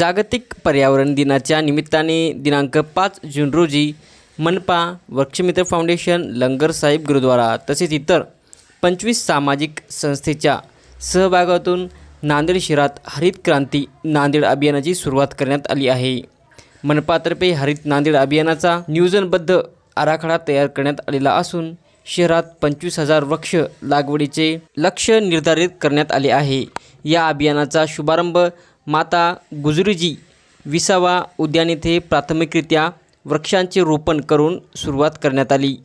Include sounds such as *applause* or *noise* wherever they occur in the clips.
जागतिक पर्यावरण दिनाच्या निमित्ताने दिनांक पाच जून रोजी मनपा वृक्षमित्र फाउंडेशन लंगर साहिब गुरुद्वारा तसेच इतर पंचवीस सामाजिक संस्थेच्या सहभागातून नांदेड शहरात हरित क्रांती नांदेड अभियानाची सुरुवात करण्यात आली आहे. मनपातर्फे हरित नांदेड अभियानाचा नियोजनबद्ध आराखडा तयार करण्यात आलेला असून शहरात पंचवीस हजार वृक्ष लागवडीचे लक्ष्य निर्धारित करण्यात आले आहे. या अभियानाचा शुभारंभ माता गुजरीजी विसावा उद्यान येथे प्राथमिकरित्या वृक्षांचे रोपण करून सुरुवात करण्यात आली.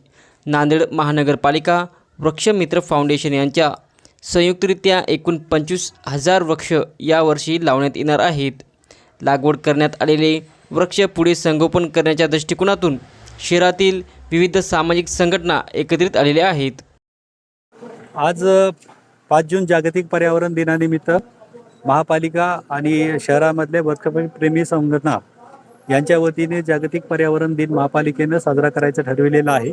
नांदेड महानगरपालिका वृक्षमित्र फाउंडेशन यांच्या संयुक्तरित्या एकूण पंचवीस हजार वृक्ष यावर्षी लावण्यात येणार आहेत. लागवड करण्यात आलेले वृक्ष पुढे संगोपन करण्याच्या दृष्टिकोनातून शहरातील विविध सामाजिक संघटना एकत्रित आलेल्या आहेत. आज पाच जून जागतिक पर्यावरण दिनानिमित्त महापालिका आणि शहरामधले वृक्षप्रेमी संघटना यांच्या वतीने जागतिक पर्यावरण दिन महापालिकेनं साजरा करायचं ठरविलेलं आहे.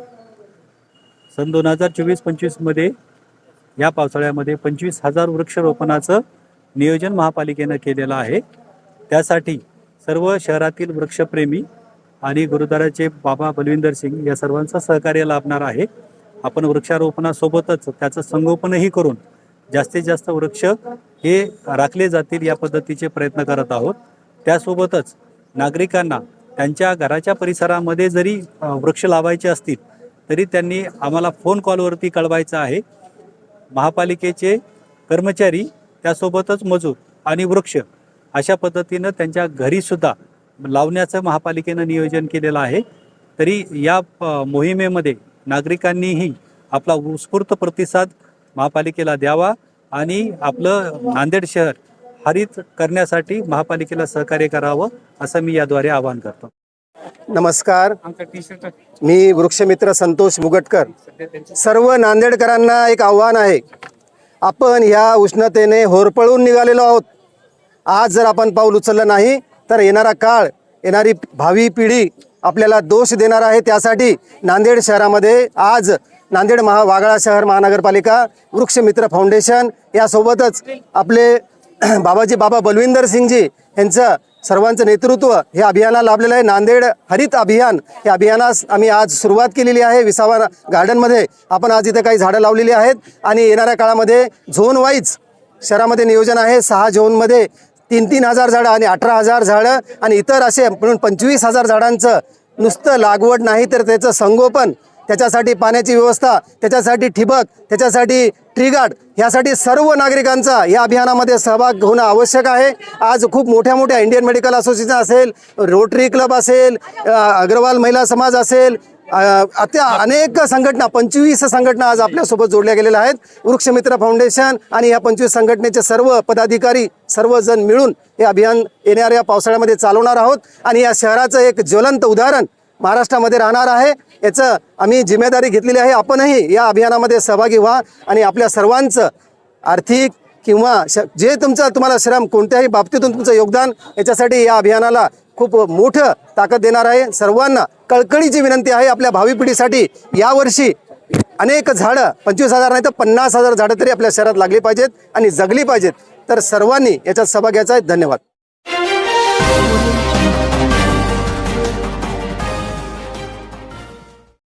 सन दोन हजार चोवीस पंचवीसमध्ये या पावसाळ्यामध्ये पंचवीस हजार वृक्षरोपणाचं नियोजन महापालिकेनं केलेलं आहे. त्यासाठी सर्व शहरातील वृक्षप्रेमी आणि गुरुद्वाराचे बाबा बलविंदर सिंग या सर्वांचं सहकार्य लाभणार आहे. आपण वृक्षारोपणासोबतच त्याचं संगोपनही करून जास्तीत जास्त वृक्ष हे राखले जातील या पद्धतीचे प्रयत्न करत आहोत. त्यासोबतच नागरिकांना त्यांच्या घराच्या परिसरामध्ये जरी वृक्ष लावायचे असतील तरी त्यांनी आम्हाला फोन कॉलवरती कळवायचं आहे. महापालिकेचे कर्मचारी त्यासोबतच मजूर आणि वृक्ष अशा पद्धतीनं त्यांच्या घरीसुद्धा लावण्याचं महापालिकेनं नियोजन केलेलं आहे. तरी या मोहिमेमध्ये नागरिकांनीही आपला उत्स्फूर्त प्रतिसाद महापालिकेला द्यावा आणि आपलं नांदेड शहर हरित करण्यासाठी महापालिकेला सहकार्य करावं असं मी याद्वारे आवाहन करतो. नमस्कार. मी वृक्षमित्र संतोष मुगटकर. सर्व नांदेडकरांना एक आव्हान आहे. आपण ह्या उष्णतेने होरपळून निघालेलो आहोत. आज जर आपण पाऊल उचललं नाही तर येणारा काळ येणारी भावी पिढी आपल्याला दोष देणार आहे. त्यासाठी नांदेड शहरामध्ये आज नांदेड महा वाघाळा शहर महानगरपालिका वृक्षमित्र फाउंडेशन. यासोबतच आपले *clears throat* बाबाजी बाबा बलविंदर सिंगजी यांचं सर्वांचं नेतृत्व हे अभियानाला लाभलेलं आहे. नांदेड हरित अभियान हे अभियानास आम्ही आज सुरुवात केलेली आहे. विसावा गार्डनमध्ये आपण आज इथे काही झाडं लावलेली आहेत. आणि येणाऱ्या काळामध्ये झोन वाईज शहरामध्ये नियोजन आहे. सहा झोनमध्ये तीन तीन हजार झाडं आणि अठरा हजार झाडं आणि इतर असे म्हणून पंचवीस हजार झाडांचं नुसतं लागवड नाही तर त्याचं संगोपन त्याच्यासाठी पाण्याची व्यवस्था त्याच्यासाठी ठिबक त्याच्यासाठी ट्रीगार्ड ह्यासाठी सर्व नागरिकांचा या अभियानामध्ये सहभाग होणं आवश्यक आहे. आज खूप मोठ्या मोठ्या इंडियन मेडिकल असोसिएशन असेल रोटरी क्लब असेल अग्रवाल महिला समाज असेल आता अत्या अनेक संघटना पंचवीस संघटना आज आपल्यासोबत जोडल्या गेलेल्या आहेत. वृक्षमित्र फाउंडेशन आणि या पंचवीस संघटनेचे सर्व पदाधिकारी सर्वजण मिळून हे अभियान येणाऱ्या पावसाळ्यामध्ये चालवणार आहोत. आणि या शहराचं एक ज्वलंत उदाहरण महाराष्ट्रामध्ये राहणार आहे. याचं आम्ही जिम्मेदारी घेतलेली आहे. आपणही या अभियानामध्ये सहभागी व्हा आणि आपल्या सर्वांचं आर्थिक किंवा श जे तुमचं तुम्हाला श्रम कोणत्याही बाबतीतून तुमचं योगदान याच्यासाठी या अभियानाला खूप मोठं ताकद देणार आहे. सर्वांना कळकळीची विनंती आहे आपल्या भावी पिढीसाठी. यावर्षी अनेक झाडं पंचवीस हजार नाही तर पन्नास हजार झाडं तरी आपल्या शहरात लागली पाहिजेत आणि जगली पाहिजेत. तर सर्वांनी याच्यात सहभाग घ्यायचा आहे. धन्यवाद.